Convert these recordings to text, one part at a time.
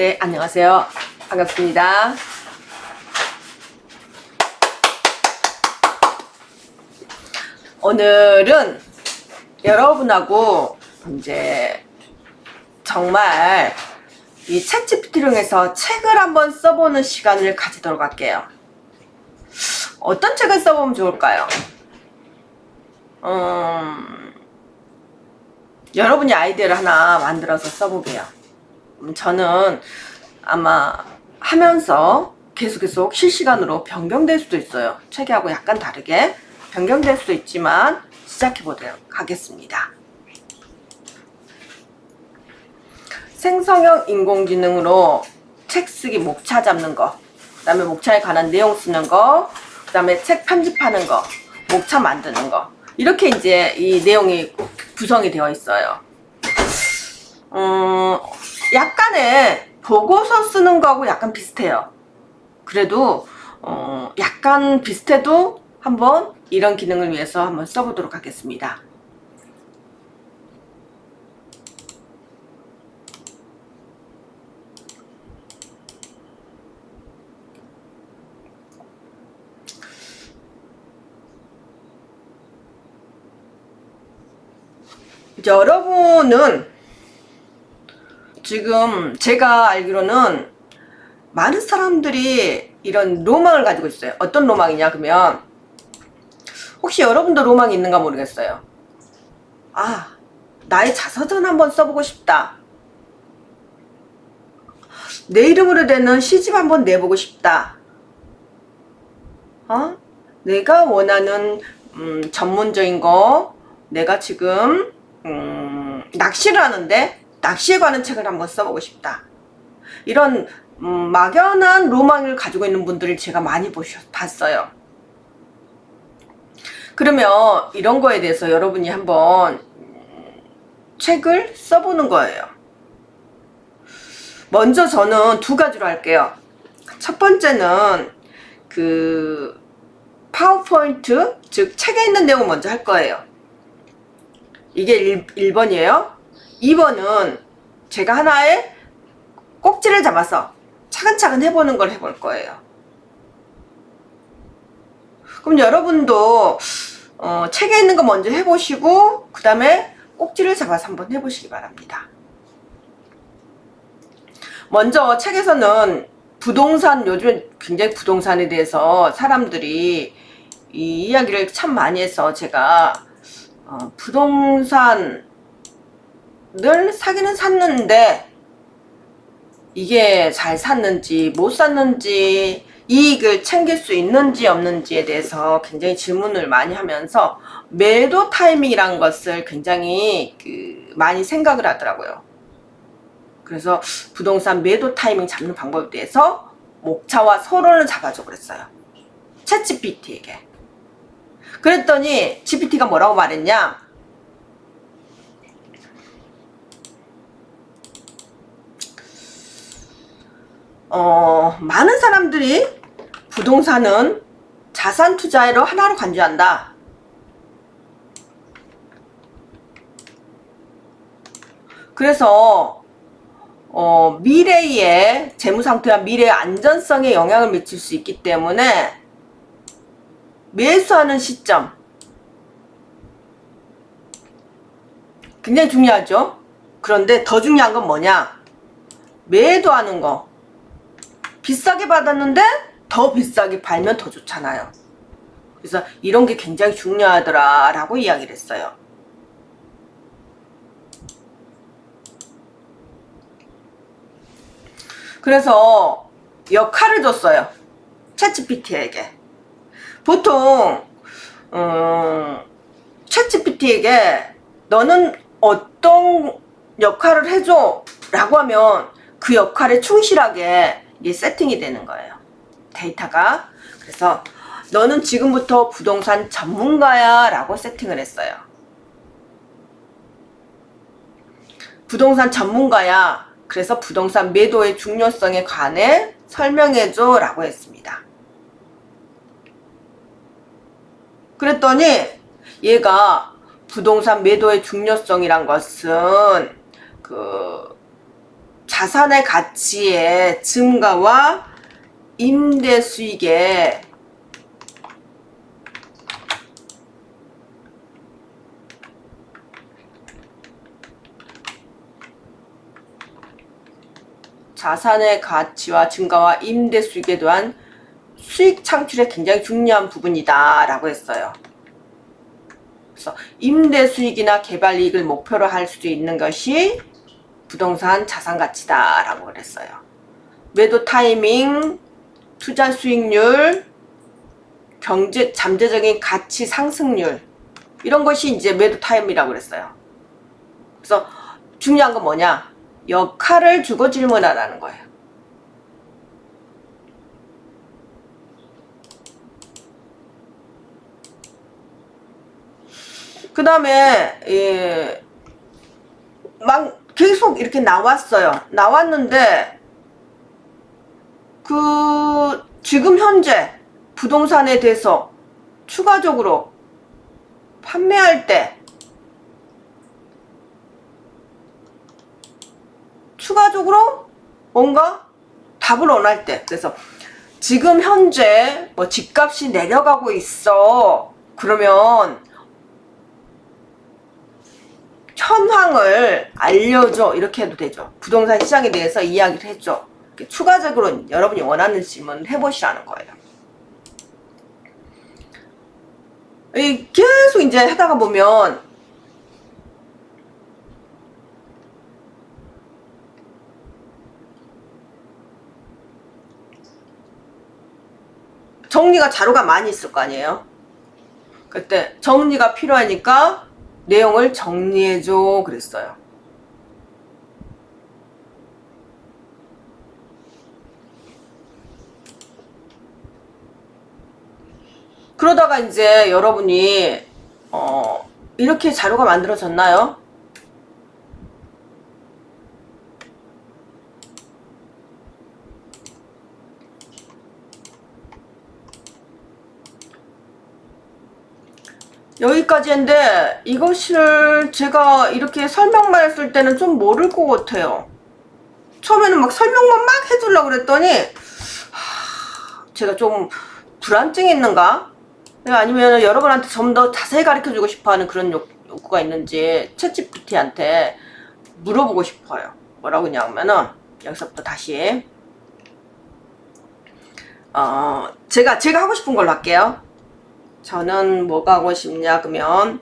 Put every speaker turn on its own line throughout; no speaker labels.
네, 안녕하세요. 반갑습니다. 오늘은 여러분하고 이제 정말 이 챗GPT를 통해서 책을 한번 써보는 시간을 가지도록 할게요. 어떤 책을 써보면 좋을까요? 음, 여러분이 아이디어를 하나 만들어서 써보게요. 음, 저는 아마 하면서 계속 계속 실시간으로 변경될 수도 있어요. 책하고 약간 다르게 변경될 수도 있지만 시작해 보도록 하겠습니다. 생성형 인공지능으로 책 쓰기 목차 잡는 거, 그 다음에 목차에 관한 내용 쓰는 거, 그 다음에 책 편집하는 거, 목차 만드는 거. 이렇게 이제 이 내용이 구성이 되어 있어요. 음, 약간의 보고서 쓰는 거하고 약간 비슷해요. 그래도, 어, 약간 비슷해도 한번 이런 기능을 위해서 한번 써보도록 하겠습니다. 여러분은 지금 제가 알기로는 많은 사람들이 이런 로망을 가지고 있어요. 어떤 로망이냐 그러면 혹시 여러분도 로망이 있는가 모르겠어요. 아, 나의 자서전 한번 써보고 싶다. 내 이름으로 되는 시집 한번 내보고 싶다. 어? 내가 원하는 음, 전문적인 거, 내가 지금 음, 낚시를 하는데 낚시에 관한 책을 한번 써보고 싶다. 이런 음, 막연한 로망을 가지고 있는 분들을 제가 많이 보셨, 봤어요. 그러면 이런 거에 대해서 여러분이 한번 음, 책을 써보는 거예요. 먼저 저는 두 가지로 할게요. 첫 번째는 그 파워포인트, 즉 책에 있는 내용을 먼저 할 거예요. 이게 1, 1번이에요. 2번은 제가 하나의 꼭지를 잡아서 차근차근 해보는 걸 해볼 거예요. 그럼 여러분도 어, 책에 있는 거 먼저 해보시고 그 다음에 꼭지를 잡아서 한번 해보시기 바랍니다. 먼저 책에서는 부동산 요즘 굉장히 부동산에 대해서 사람들이 이 이야기를 참 많이 해서 제가 어, 부동산 을 사기는 샀는데 이게 잘 샀는지 못 샀는지 이익을 챙길 수 있는지 없는지에 대해서 굉장히 질문을 많이 하면서 매도 타이밍이란 것을 굉장히 그 많이 생각을 하더라고요. 그래서 부동산 매도 타이밍 잡는 방법에 대해서 목차와 서론을 잡아줘 그랬어요. 챗 GPT에게. 그랬더니 GPT가 뭐라고 말했냐? 어, 많은 사람들이 부동산은 자산 투자로 하나로 간주한다. 그래서 어, 미래의 재무 상태와 미래의 안전성에 영향을 미칠 수 있기 때문에 매수하는 시점 굉장히 중요하죠. 그런데 더 중요한 건 뭐냐? 매도하는 거. 비싸게 받았는데 더 비싸게 팔면 더 좋잖아요. 그래서 이런 게 굉장히 중요하더라 라고 이야기를 했어요. 그래서 역할을 줬어요. 챗GPT에게. 보통 음, 챗GPT에게 너는 어떤 역할을 해줘 라고 하면 그 역할에 충실하게 이게 세팅이 되는 거예요. 데이터가. 그래서 너는 지금부터 부동산 전문가야 라고 세팅을 했어요. 부동산 전문가야. 그래서 부동산 매도의 중요성에 관해 설명해줘 라고 했습니다. 그랬더니 얘가 부동산 매도의 중요성이란 것은 그 자산의 가치의 증가와 임대 수익의 자산의 가치와 증가와 임대 수익에 대한 수익 창출에 굉장히 중요한 부분이다 라고 했어요. 그래서 임대 수익이나 개발 이익을 목표로 할 수도 있는 것이 부동산 자산 가치다 라고 그랬어요. 매도 타이밍, 투자 수익률, 경제 잠재적인 가치 상승률 이런 것이 이제 매도 타임이라고 그랬어요. 그래서 중요한 건 뭐냐? 역할을 주고 질문하라는 거예요. 그 다음에, 예, 막 계속 이렇게 나왔어요. 나왔는데, 그, 지금 현재 부동산에 대해서 추가적으로 판매할 때, 추가적으로 뭔가 답을 원할 때 그래서 지금 현재 뭐 집값이 내려가고 있어 그러면 현황을 알려줘. 이렇게 해도 되죠. 부동산 시장에 대해서 이야기를 해줘. 추가적으로 여러분이 원하는 질문을 해보시라는 거예요. 이 계속 이제 하다가 보면 정리가 자료가 많이 있을 거 아니에요. 그때 정리가 필요하니까 내용을 정리해줘 그랬어요. 그러다가 이제 여러분이 어 이렇게 자료가 만들어졌나요? 여기까지인데 이것을 제가 이렇게 설명만 했을 때는 좀 모를 것 같아요. 처음에는 막 설명만 막 해주려고 그랬더니 하, 제가 좀 불안증이 있는가? 아니면 여러분한테 좀 더 자세히 가르쳐주고 싶어하는 그런 욕, 욕구가 있는지 챗GPT한테 물어보고 싶어요. 뭐라고 하냐면은 여기서부터 다시 어 제가 제가 하고 싶은 걸로 할게요. 저는 뭐가 하고 싶냐 그러면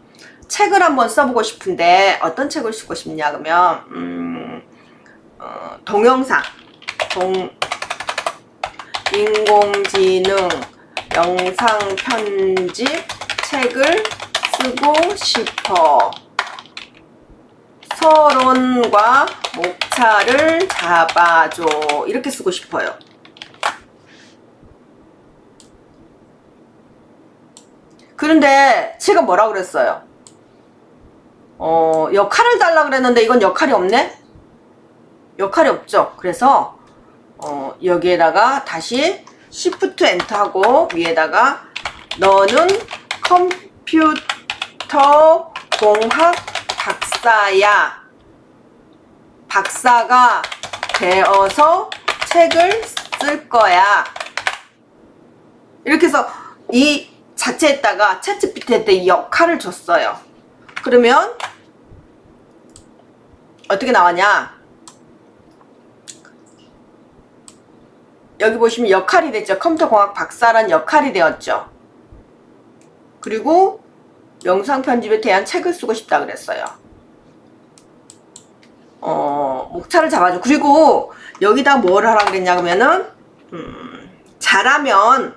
책을 한번 써보고 싶은데 어떤 책을 쓰고 싶냐 그러면 음, 어, 동영상. 동 인공지능 영상 편집 책을 쓰고 싶어. 서론과 목차를 잡아줘. 이렇게 쓰고 싶어요 그런데 제가 뭐라 그랬어요? 어, 역할을 달라 그랬는데 이건 역할이 없네? 역할이 없죠. 그래서 어, 여기에다가 다시 Shift Enter 하고 위에다가 너는 컴퓨터 공학 박사야. 박사가 되어서 책을 쓸 거야. 이렇게 해서 이 자체에다가 챗GPT한테 역할을 줬어요. 그러면 어떻게 나왔냐? 여기 보시면 역할이 됐죠. 컴퓨터공학 박사란 역할이 되었죠. 그리고 영상 편집에 대한 책을 쓰고 싶다 그랬어요. 어, 목차를 잡아줘. 그리고 여기다 뭘 하라 그랬냐 그러면은 음, 잘하면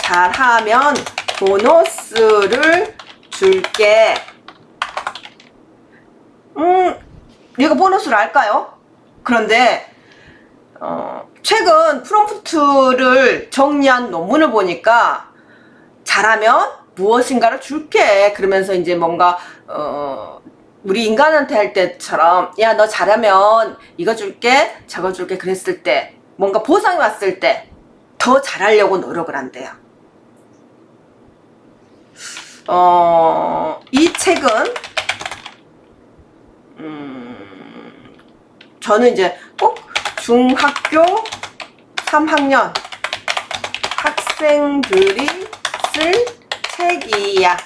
잘하면 보너스를 줄게. 음, 얘가 보너스를 알까요? 그런데 어, 최근 프롬프트를 정리한 논문을 보니까 잘하면 무엇인가를 줄게. 그러면서 이제 뭔가 어, 우리 인간한테 할 때처럼 야 너 잘하면 이거 줄게 저거 줄게 그랬을 때 뭔가 보상이 왔을 때 더 잘하려고 노력을 한대요. 어, 이 책은 음, 저는 이제 꼭 중학교 3학년 학생들이 쓸 책이야.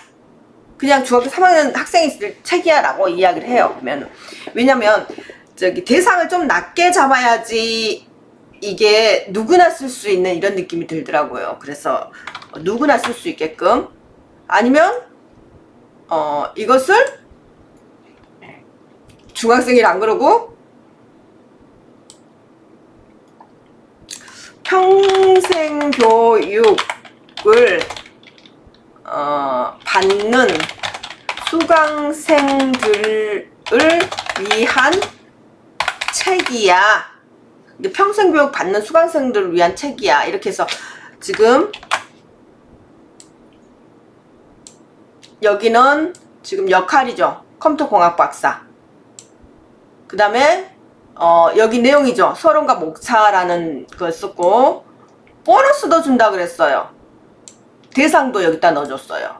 그냥 중학교 3학년 학생이 쓸 책이야 라고 이야기를 해요. 그러면 왜냐면 저기 대상을 좀 낮게 잡아야지 이게 누구나 쓸 수 있는 이런 느낌이 들더라고요. 그래서 누구나 쓸 수 있게끔 아니면 어 이것을 중학생이라 안 그러고 평생 교육을 어, 받는 수강생들을 위한 책이야. 평생 교육 받는 수강생들을 위한 책이야. 이렇게 해서 지금 여기는 지금 역할이죠. 컴퓨터 공학 박사. 그 다음에 어, 여기 내용이죠. 서론과 목차라는 걸 썼고 보너스도 준다 그랬어요. 대상도 여기다 넣어줬어요.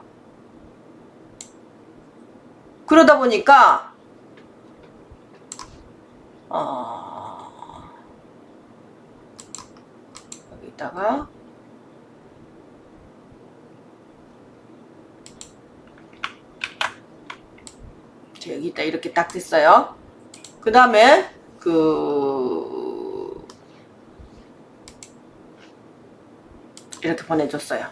그러다 보니까 어, 여기다가 여기다 이렇게 딱 됐어요. 그 다음에 그 이렇게 보내줬어요.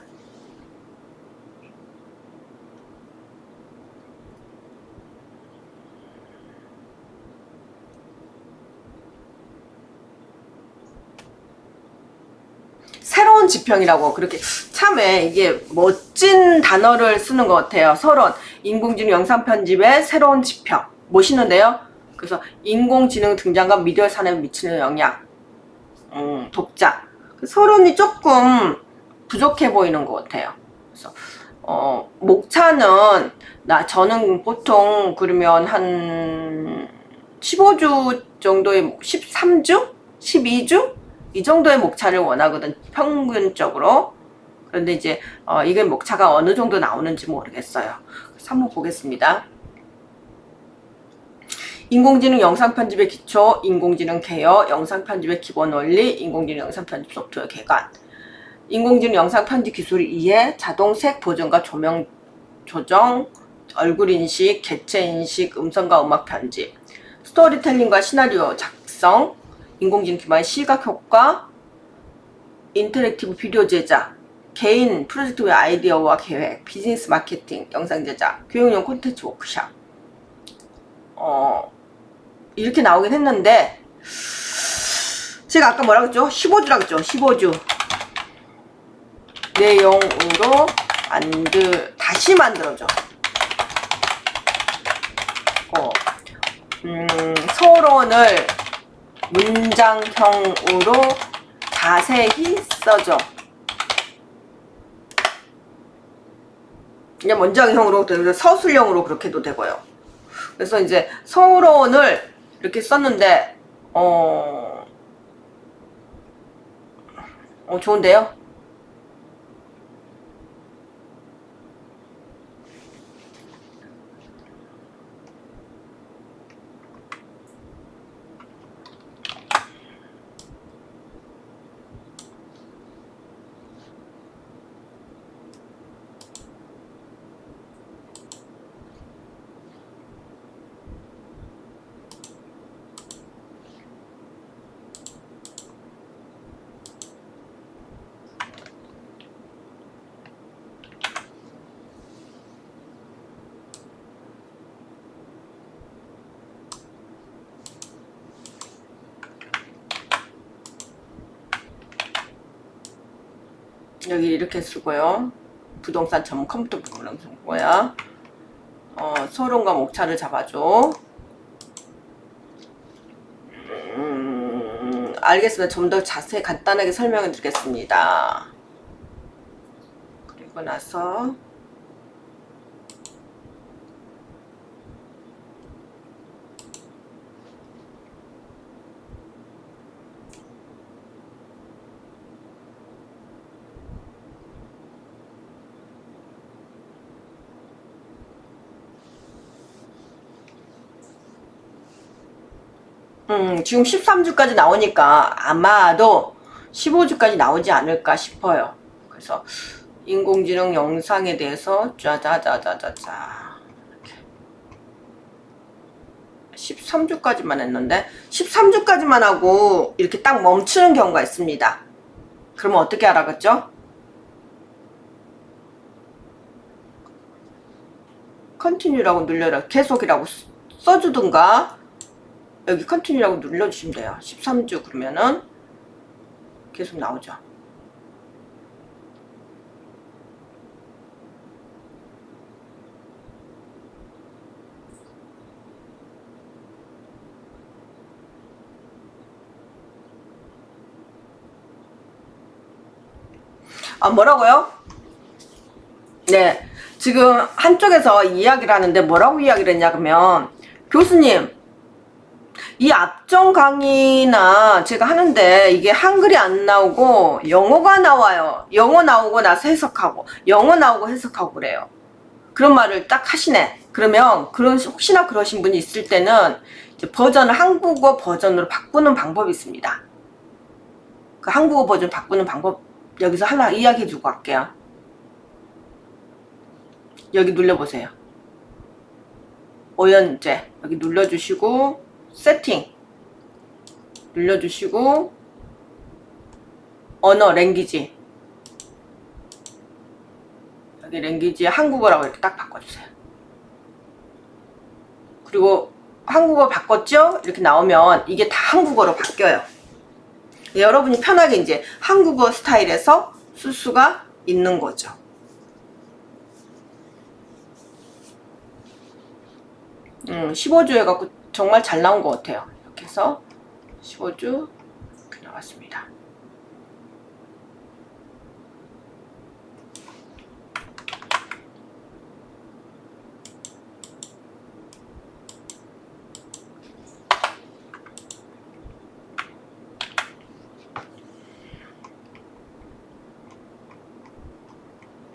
새로운 지평이라고 그렇게 참에 이게 멋진 단어를 쓰는 것 같아요. 서론 인공지능 영상 편집의 새로운 지평 멋있는데요. 그래서 인공지능 등장과 미디어 산업에 미치는 영향, 음, 독자 그 서론이 조금 부족해 보이는 것 같아요. 그래서 어, 목차는 나 저는 보통 그러면 한 15주 정도의 13주, 12주 이 정도의 목차를 원하거든 평균적으로. 그런데 이제 어, 이게 목차가 어느 정도 나오는지 모르겠어요. 한번 보겠습니다. 인공지능 영상 편집의 기초, 인공지능 개요, 영상 편집의 기본 원리, 인공지능 영상 편집 소프트웨어 개관. 인공지능 영상 편집 기술 이해, 자동색 보정과 조명 조정, 얼굴 인식, 개체 인식, 음성과 음악 편집, 스토리텔링과 시나리오 작성, 인공지능 기반의 시각 효과, 인터랙티브 비디오 제작, 개인 프로젝트의 아이디어와 계획, 비즈니스 마케팅, 영상 제작, 교육용 콘텐츠 워크샵. 어, 이렇게 나오긴 했는데, 제가 아까 뭐라고 했죠? 15주라고 했죠? 15주. 내용으로 만들, 다시 만들어줘. 어, 음, 서론을 문장형으로 자세히 써줘. 그냥 문장형으로 서술형으로 그렇게 해도 되고요. 그래서 이제 서론을 이렇게 썼는데 어, 어 좋은데요? 여기 이렇게 쓰고요. 부동산 전문 컴퓨터 프로그램 쓰고요. 어, 서론과 목차를 잡아줘. 음, 알겠습니다. 좀 더 자세히 간단하게 설명을 드리겠습니다. 그리고 나서 음, 지금 13주까지 나오니까 아마도 15주까지 나오지 않을까 싶어요. 그래서 인공지능 영상에 대해서 짜자자자자자 13주까지만 했는데 13주까지만 하고 이렇게 딱 멈추는 경우가 있습니다. 그러면 어떻게 알아겠죠? 컨티뉴라고 눌러라. 계속이라고 쓰- 써주든가 여기 컨티뉴라고 눌러주시면 돼요. 13주 그러면은 계속 나오죠. 아 뭐라고요? 네 지금 한쪽에서 이야기를 하는데 뭐라고 이야기를 했냐 그러면 교수님 이 앞전 강의나 제가 하는데 이게 한글이 안 나오고 영어가 나와요. 영어 나오고 나서 해석하고 영어 나오고 해석하고 그래요. 그런 말을 딱 하시네. 그러면 그런 혹시나 그러신 분이 있을 때는 버전을 한국어 버전으로 바꾸는 방법이 있습니다. 그 한국어 버전 바꾸는 방법 여기서 하나 이야기해 주고 갈게요. 여기 눌러보세요. 오연제. 여기 눌러주시고 세팅 눌러주시고 언어 랭귀지 여기 랭귀지 한국어라고 이렇게 딱 바꿔주세요. 그리고 한국어 바꿨죠? 이렇게 나오면 이게 다 한국어로 바뀌어요. 여러분이 편하게 이제 한국어 스타일에서 쓸 수가 있는 거죠. 음, 15주 해갖고 정말 잘 나온 것 같아요. 이렇게 해서 15주 이렇게 나왔습니다.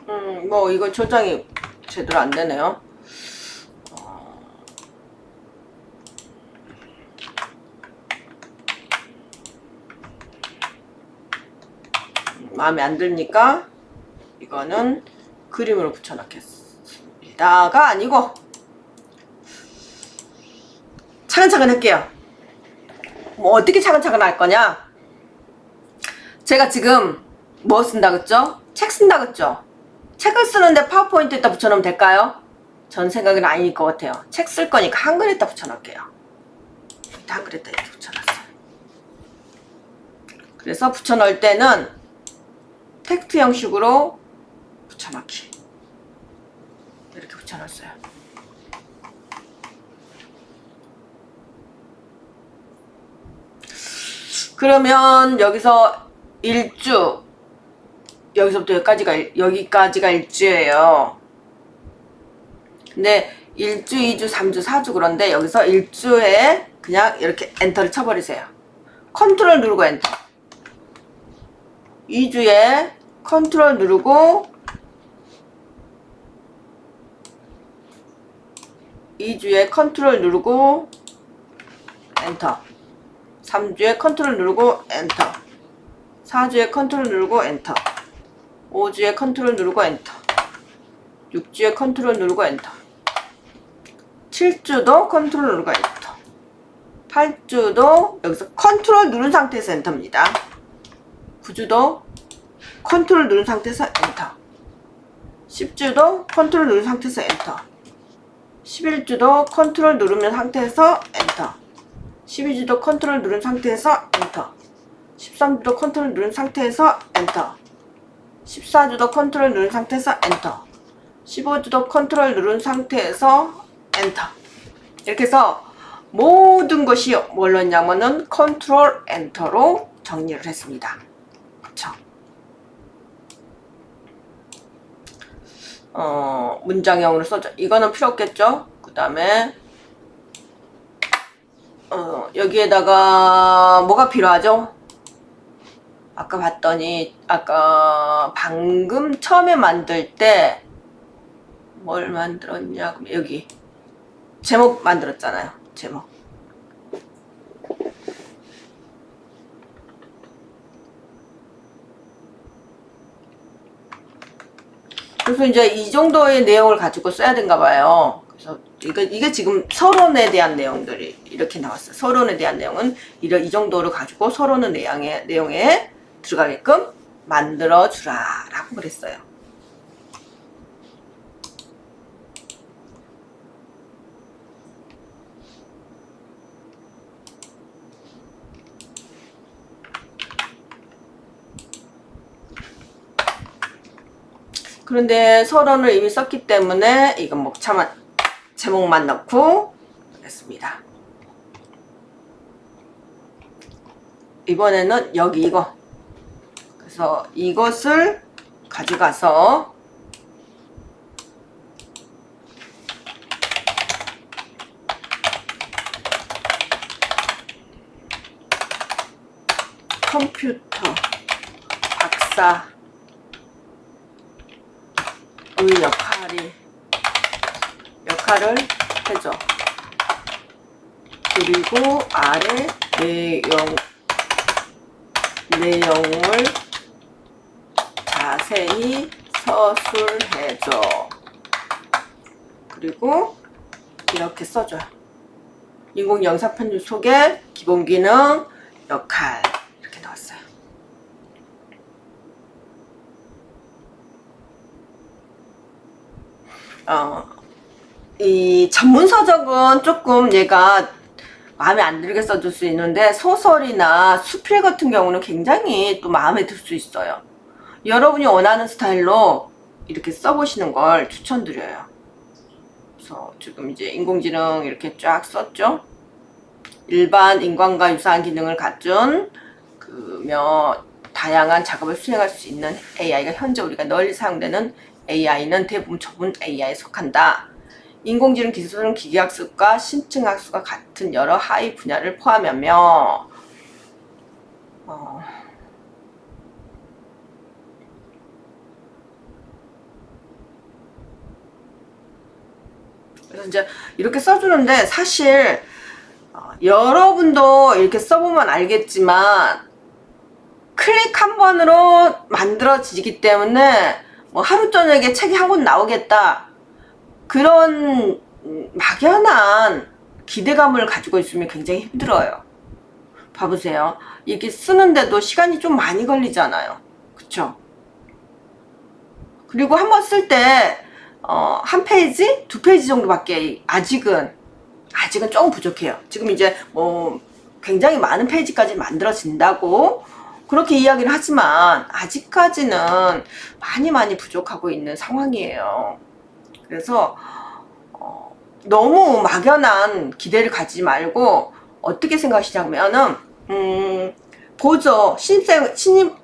음, 뭐 이거 조정이 제대로 안 되네요. 어. 마음에 안 들니까 이거는 그림으로 붙여넣겠습니다가 아니고 차근차근 할게요. 뭐 어떻게 차근차근 할 거냐? 제가 지금 뭐 쓴다 그랬죠? 책 쓴다 그랬죠? 책을 쓰는데 파워포인트에다 붙여놓으면 될까요? 전 생각은 아닐 것 같아요. 책 쓸 거니까 한글에다 붙여놓을게요. 한 글에다 이렇게 붙여놨어요. 그래서 붙여넣을 때는 텍스트 형식으로 붙여넣기. 이렇게 붙여놨어요. 그러면 여기서 일주 여기서부터 여기까지가 일- 여기까지가 일주예요. 근데 일주, 이주, 삼주, 사주 그런데 여기서 일주에 그냥 이렇게 엔터를 쳐버리세요. 컨트롤 누르고 엔터. 2주에 컨트롤 누르고 2주에 컨트롤 누르고 엔터. 3주에 컨트롤 누르고 엔터. 4주에 컨트롤 누르고 엔터. 5주에 컨트롤 누르고 엔터. 6주에 컨트롤 누르고 엔터. 7주도 컨트롤 누르고 엔터. 8주도 여기서 컨트롤 누른 상태에서 엔터입니다. 9주도 컨트롤 누른 상태에서 엔터. 10주도 컨트롤 누른 상태에서 엔터. 11주도 컨트롤 누르면 상태에서 엔터. 12주도 컨트롤 누른 상태에서 엔터. 13주도 컨트롤 누른 상태에서 엔터. 14주도 컨트롤 누른 상태에서 엔터. 15주도 컨트롤 누른 상태에서 엔터. 이렇게 해서 모든 것이 뭘로 했냐면은 컨트롤 엔터로 정리를 했습니다. 그쵸? 어, 문장형으로 써져. 이거는 필요 없겠죠? 그 다음에 어, 여기에다가 뭐가 필요하죠? 아까 봤더니 아까 방금 처음에 만들 때 뭘 만들었냐 여기 제목 만들었잖아요 제목 그래서 이제 이 정도의 내용을 가지고 써야 된가 봐요. 그래서 이거, 이게 지금 서론에 대한 내용들이 이렇게 나왔어요. 서론에 대한 내용은 이런 이 정도를 가지고 서론의 내용에, 내용에 들어가게끔 만들어 주라 라고 그랬어요. 그런데 서론을 이미 썼기 때문에 이건 목차만 제목만 넣고 했습니다. 이번에는 여기 이거 그래서 이것을 가져가서 컴퓨터 박사 의 역할이 역할을 해줘. 그리고 아래 내용 내용을 자세히 서술해줘. 그리고 이렇게 써줘요. 인공 영상 편집 속에 기본 기능 역할 이렇게 나왔어요. 어, 이 전문 서적은 조금 얘가 마음에 안 들게 써줄 수 있는데 소설이나 수필 같은 경우는 굉장히 또 마음에 들 수 있어요. 여러분이 원하는 스타일로 이렇게 써보시는 걸 추천드려요. 그래서 지금 이제 인공지능 이렇게 쫙 썼죠. 일반 인간과 유사한 기능을 갖춘 그며 다양한 작업을 수행할 수 있는 AI가 현재 우리가 널리 사용되는 AI는 대부분 좁은 AI에 속한다. 인공지능 기술은 기계학습과 심층학습과 같은 여러 하위 분야를 포함하며 어, 그래서 이제 이렇게 써주는데 사실 어, 여러분도 이렇게 써보면 알겠지만 클릭 한 번으로 만들어지기 때문에 뭐 하루 저녁에 책이 한 권 나오겠다 그런 음, 막연한 기대감을 가지고 있으면 굉장히 힘들어요. 봐보세요. 이게 쓰는데도 시간이 좀 많이 걸리잖아요. 그쵸? 그리고 한 번 쓸 때, 어, 한 페이지? 두 페이지 정도밖에 아직은, 아직은 조금 부족해요. 지금 이제 뭐, 굉장히 많은 페이지까지 만들어진다고 그렇게 이야기를 하지만, 아직까지는 많이 많이 부족하고 있는 상황이에요. 그래서 어, 너무 막연한 기대를 가지지 말고 어떻게 생각하시냐면은 음, 보죠 신입생 신입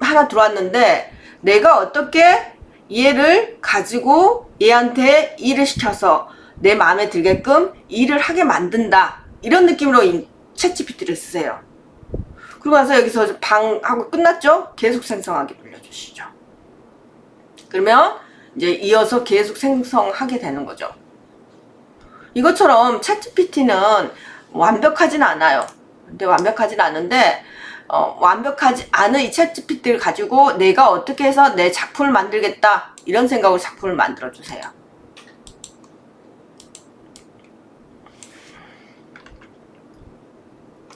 하나 들어왔는데 내가 어떻게 얘를 가지고 얘한테 일을 시켜서 내 마음에 들게끔 일을 하게 만든다 이런 느낌으로 챗 GPT를 쓰세요. 나서 여기서 방 하고 끝났죠? 계속 생성하기 눌러주시죠. 그러면 이제 이어서 계속 생성하게 되는 거죠. 이것처럼 챗GPT는 완벽하진 않아요. 근데 완벽하진 않은데 어, 완벽하지 않은 이 챗GPT를 가지고 내가 어떻게 해서 내 작품을 만들겠다 이런 생각으로 작품을 만들어 주세요.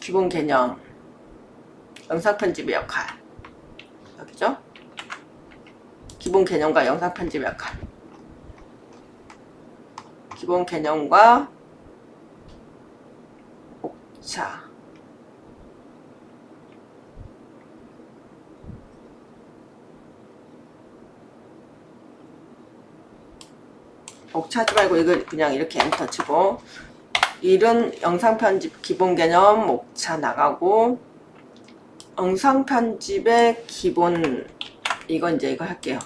기본 개념 영상 편집의 역할. 여기죠? 기본 개념과 영상 편집 역할. 기본 개념과 목차. 목차하지 말고 이걸 그냥 이렇게 엔터 치고. 일은 영상 편집 기본 개념 목차 나가고 영상 편집의 기본 이거 이제 이거 할게요.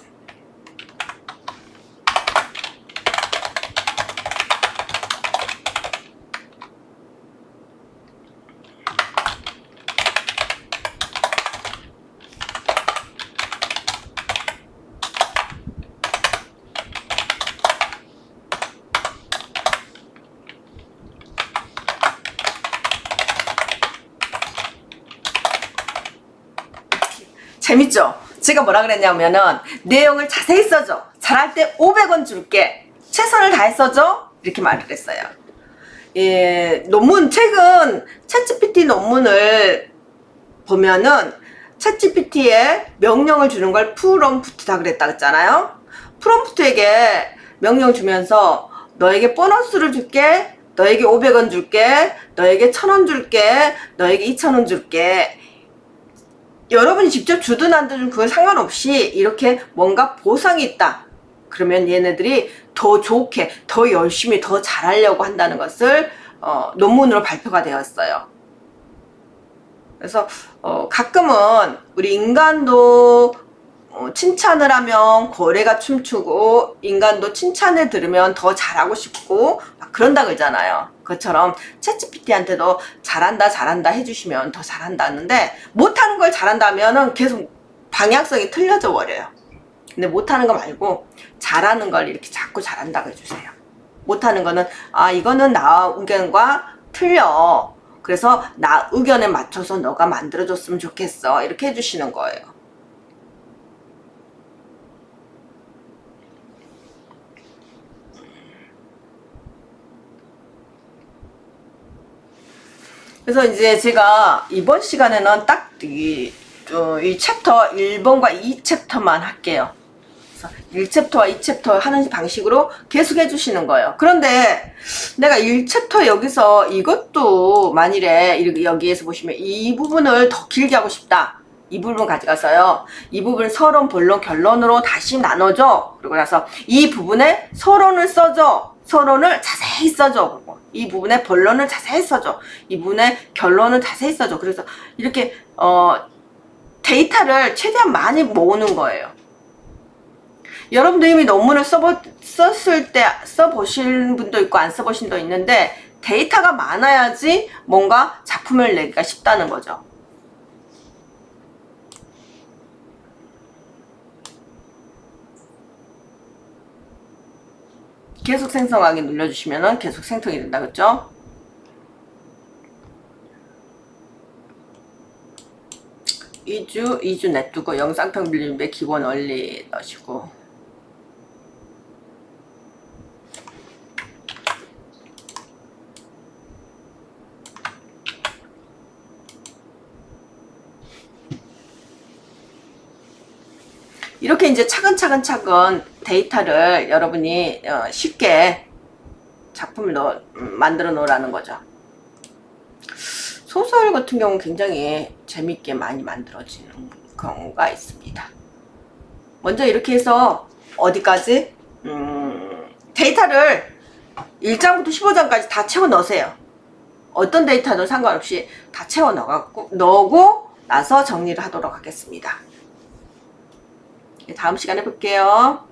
재밌죠? 제가 뭐라 그랬냐면은 내용을 자세히 써줘. 잘할 때 500원 줄게. 최선을 다했어줘? 이렇게 말을 했어요. 예, 논문, 최근 챗GPT 논문을 보면은 챗GPT에 명령을 주는 걸 프롬프트다 그랬다 그랬잖아요. 프롬프트에게 명령 주면서 너에게 보너스를 줄게, 너에게 500원 줄게, 너에게 1000원 줄게, 너에게 2000원 줄게. 여러분이 직접 주든 안 주든 그건 상관없이 이렇게 뭔가 보상이 있다. 그러면 얘네들이 더 좋게, 더 열심히, 더 잘하려고 한다는 것을 어, 논문으로 발표가 되었어요. 그래서 어, 가끔은 우리 인간도 어, 칭찬을 하면 고래가 춤추고 인간도 칭찬을 들으면 더 잘하고 싶고 막 그런다 그러잖아요. 그처럼 챗GPT한테도 잘한다 잘한다 해주시면 더 잘한다는데 못하는 걸 잘한다면은 계속 방향성이 틀려져 버려요. 근데 못하는 거 말고 잘하는 걸 이렇게 자꾸 잘한다고 해주세요. 못하는 거는 아 이거는 나 의견과 틀려. 그래서 나 의견에 맞춰서 너가 만들어줬으면 좋겠어. 이렇게 해주시는 거예요. 그래서 이제 제가 이번 시간에는 딱 이, 어, 이 챕터 1번과 2챕터만 할게요. 그래서 1챕터와 2챕터 하는 방식으로 계속 해 주시는 거예요. 그런데 내가 1챕터 여기서 이것도 만일에 여기에서 보시면 이 부분을 더 길게 하고 싶다. 이 부분 가져가서요. 이 부분 서론, 본론, 결론으로 다시 나눠줘. 그리고 나서 이 부분에 서론을 써줘. 서론을 자세히 써줘. 그리고 이 부분에 본론을 자세히 써줘. 이 부분에 결론을 자세히 써줘. 그래서 이렇게 어 데이터를 최대한 많이 모으는 거예요. 여러분도 이미 논문을 써보, 썼을 때 써보신 분도 있고 안 써보신 분도 있는데 데이터가 많아야지 뭔가 작품을 내기가 쉽다는 거죠. 계속 생성하기 눌러주시면 계속 생성이 된다 그죠? 이주이주 냅두고 영상평 빌림의 기본 원리 넣으시고 이렇게 이제 차근차근 차근 데이터를 여러분이 어, 쉽게 작품을 음, 만들어 놓으라는 거죠. 소설 같은 경우는 굉장히 재밌게 많이 만들어지는 경우가 있습니다. 먼저 이렇게 해서 어디까지? 음, 데이터를 1장부터 15장까지 다 채워 넣으세요. 어떤 데이터도 상관없이 다 채워 넣어갖고, 넣고 나서 정리를 하도록 하겠습니다. 다음 시간에 볼게요.